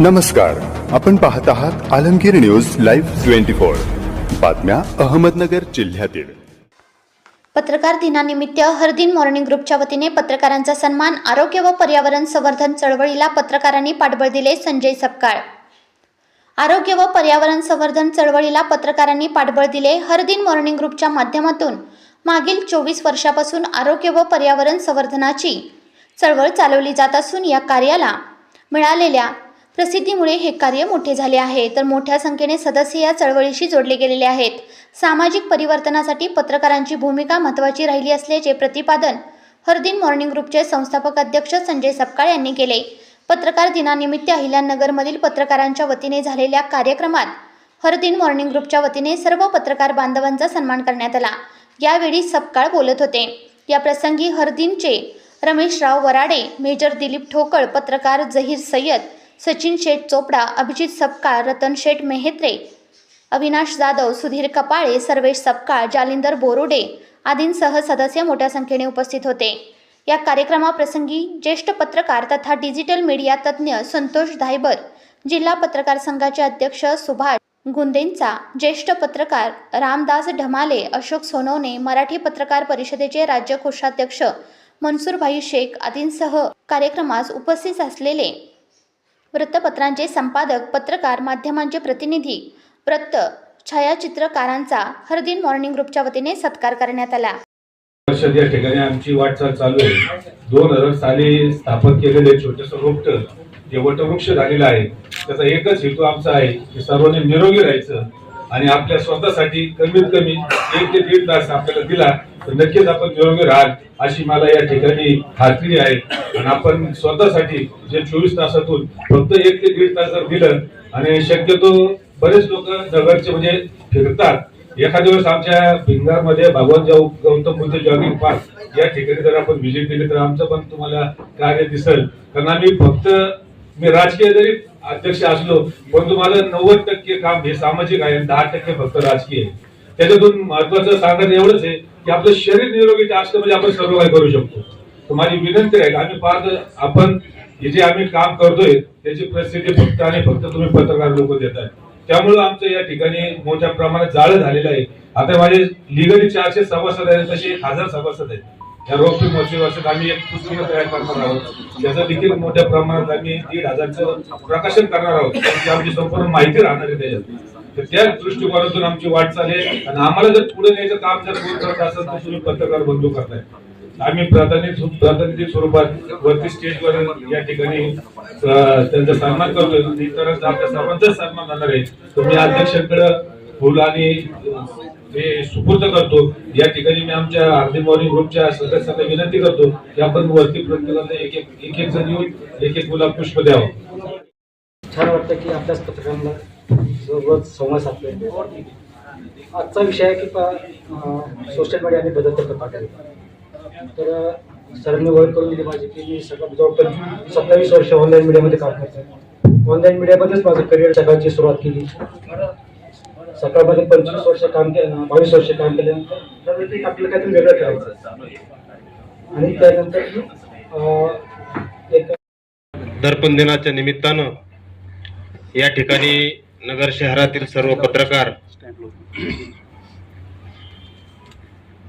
नमस्कार. आपण पाहत आहात Alamgir news live twenty four. बातम्या अहमदनगर जिल्ह्यातील. पत्रकार दिनानिमित्त हरदिन मॉर्निंग ग्रुपच्या वतीने पत्रकारांचा सन्मान आरोग्य व पर्यावरण संवर्धन चळवळीला पत्रकारांनी पाठबळ दिले संजय सपकाळ. आरोग्य व पर्यावरण संवर्धन चळवळीला पत्रकारांनी पाठबळ दिले हरदिन मॉर्निंग ग्रुपच्या माध्यमातून मागील चोवीस वर्षापासून आरोग्य व पर्यावरण संवर्धनाची चळवळ चालवली जात असून या कार्याला मिळालेल्या प्रसिद्धीमुळे हे कार्य मोठे झाले आहे. तर मोठ्या संख्येने सदस्य या चळवळीशी जोडले गेलेले आहेत. सामाजिक परिवर्तनासाठी पत्रकारांची भूमिका महत्त्वाची राहिली असल्याचे प्रतिपादन हरदिन मॉर्निंग ग्रुपचे संस्थापक अध्यक्ष संजय सपकाळ यांनी केले. पत्रकार दिनानिमित्त अहिल्यानगरमधील पत्रकारांच्या वतीने झालेल्या कार्यक्रमात हरदिन मॉर्निंग ग्रुपच्या वतीने सर्व पत्रकार बांधवांचा सन्मान करण्यात आला. यावेळी सपकाळ बोलत होते. या प्रसंगी हरदिनचे रमेशराव वराडे मेजर दिलीप ठोकळ पत्रकार जहीर सय्यद सचिन शेठ चोपडा अभिजित सपकाळ रतन शेठ मेहेत्रे अविनाश जाधव सुधीर कपाळे सर्वेश सपकाळ जालिंदर बोरुडे आदींसह सदस्य मोठ्या संख्येने उपस्थित होते. या कार्यक्रमाप्रसंगी ज्येष्ठ पत्रकार तथा डिजिटल मीडिया तज्ज्ञ संतोष धायबर जिल्हा पत्रकार संघाचे अध्यक्ष सुभाष गुंदेंचा ज्येष्ठ पत्रकार रामदास ढमाले अशोक सोनवणे मराठी पत्रकार परिषदेचे राज्य कोषाध्यक्ष मनसूरभाई शेख आदींसह कार्यक्रमास उपस्थित असलेले वृत्तपत्रांचे संपादक पत्रकार माध्यमांचे प्रतिनिधी वृत्त छायाचित्रकारांचा हरदिन मॉर्निंग ग्रुपच्या वतीने सत्कार करण्यात आला. परिषद या ठिकाणी आमची वाटचाल चालू आहे. दोन हजार साली स्थापन केलेले छोटस रोपट जे वटवृक्ष झालेलं आहे त्याचा एकच हेतू आमचा आहे की सर्वांनी निरोगी राहायचं आणि आपल्या स्वतःसाठी कमीत कमी एक ते दीड तास आपल्याला दिला तर नक्कीच आपण निरोगी राहाल अशी मला या ठिकाणी खात्री आहे. आणि आपण स्वतःसाठी जे चोवीस तासातून फक्त एक ते दीड तास जर दिलं आणि शक्यतो बरेच लोक नगरचे म्हणजे फिरतात. एखाद्या वेळेस आमच्या भिंगारमध्ये भगवान जाऊ गौतम बुद्ध जॉगिंग पार्क या ठिकाणी जर आपण व्हिजिट केली तर आमचं पण तुम्हाला कार्य दिसेल. कारण आम्ही फक्त मी राजकीय जरी अध्यक्ष असलो पण तुम्हाला नव्वद टक्के काम हे सामाजिक आहे दहा टक्के फक्त राजकीय आहे. त्याच्यातून महत्वाचं सांगायचं एवढंच आहे की आपलं शरीर निरोगी असतं म्हणजे आपण सर्व काही करू शकतो. माझी विनंती आहे आम्ही पाहतो आपण हे जे आम्ही काम करतोय त्याची प्रसिद्धी फक्त आणि फक्त तुम्ही पत्रकार लोक देत आहे त्यामुळे आमचं या ठिकाणी मोठ्या प्रमाणात जाळं झालेलं आहे. आता माझे लिगली चारशे सभासद आहेत तसे एक हजार सभासद आहेत. या रोपी वर्षात आम्ही एक पुस्तक तयार करणार आहोत. त्याचं देखील मोठ्या प्रमाणात आम्ही दीड हजारचं प्रकाशन करणार आहोत. त्याची आमची संपूर्ण माहिती राहणार आहे त्याच्यात. तर त्या दृष्टिकोनातून आमची वाटचाल आहे. आणि आम्हाला जर पुढे न्यायचं काम जर कोण करत असेल तर तुम्ही पत्रकार बंधू करताय. आम्ही प्राधान्य प्राधान्य स्वरूपात वरती स्टेजवर या ठिकाणी त्यांचा सन्मान करतोय. इतरांचा आपल्या सर्वांचा सन्मान करणार आहे. तर मी अध्यक्षांकडे फुल आणि हे सुपूर्द करतो. या ठिकाणी मी आमच्या आरती मॉर्निंग ग्रुपच्या सदस्यांना विनंती करतो की आपण वरती प्रत्येकाला एक एक एक एक जण येऊन एक एक गुलाब पुष्प द्यावं. छान वाटतं की आपल्याच पत्रकारांना रोज संवाद साधला आजचा विषय आहे की सोशल मीडिया आणि बदलते प्रकार तर सरांनी ओळख करून दिली माझी की मी सगळं जवळपास सत्तावीस वर्ष ऑनलाईन मीडियामध्ये काम करतो ऑनलाईन मीडियामध्येच माझं करिअर सकाळची सुरुवात केली. सकाळमध्ये पंचवीस वर्ष काम केलं बावीस वर्ष काम केल्यानंतर आपल्याला काहीतरी वेगळं करायचं आणि त्यानंतर एक दर्पण दिनाच्या निमित्तानं या ठिकाणी नगर शहरातील सर्व पत्रकार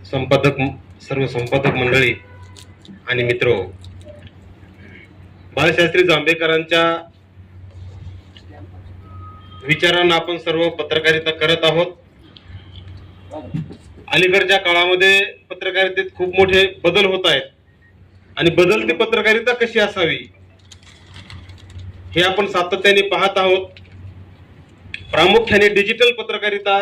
संपादक सर्व संपादक मंडळी आणि मित्र बाळशास्त्री जांभेकरांच्या विचारांना आपण सर्व पत्रकारिता करत आहोत. अलीकडच्या काळामध्ये पत्रकारितेत खूप मोठे बदल होत आहेत. आणि बदलती पत्रकारिता कशी असावी हे आपण सातत्याने पाहत आहोत. प्रामुख्याने डिजिटल पत्रकारिता